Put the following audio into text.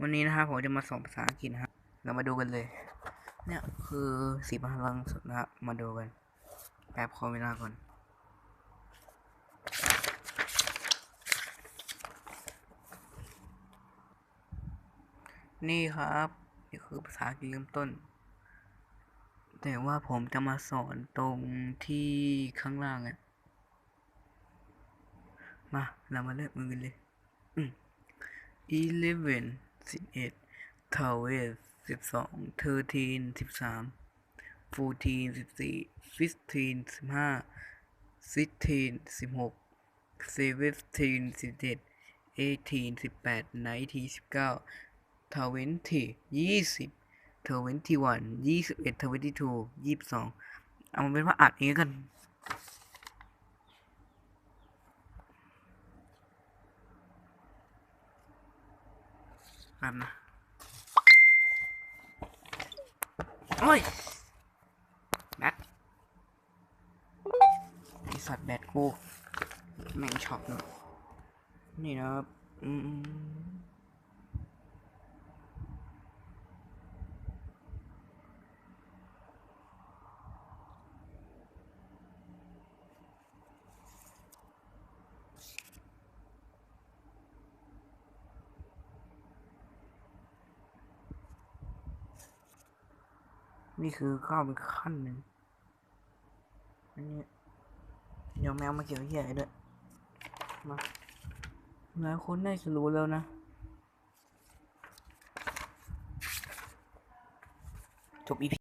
วันนี้นะครับผมจะมาสอนภาษาอังกฤษนะครับ เรามาดูกันเลย เนี่ยคือสีพลังสุดนะครับ มาดูกันแป๊บขอเวลาก่อน นี่ครับนี่คือภาษาอังกฤษเริ่มต้น แต่ว่าผมจะมาสอนตรงที่ข้างล่างอะมา เรามาเริ่มมือกันเลย อืม eleven สิบเอ็ดทาวเวสสิบสองเทอร์ทีนสิบสามฟูทีนสิบสี่ฟิสทีนสิบห้าซิทีนสิบหกเซเวสทีนสิบเจ็ดเอทีนสิบแปดไนทีสิบเก้าทเวนทียี่สิบทเวนทีวันยี่สิบเอ็ดทเวนทีทูยี่สิบสองเอาเป็นว่าอัดเองกัน แป๊บนะโอ้ยแบตไอสัตว์แบตกู แม่งช็อตเลยนี่นะครับอืม นี่คือข้าวเป็นขั้นหนึ่งอันนี้เดี๋ยวแมวมาเกี่ยวเหี้ยด้วยมาหลายคนน่าจะรู้แล้วนะ จบอีพี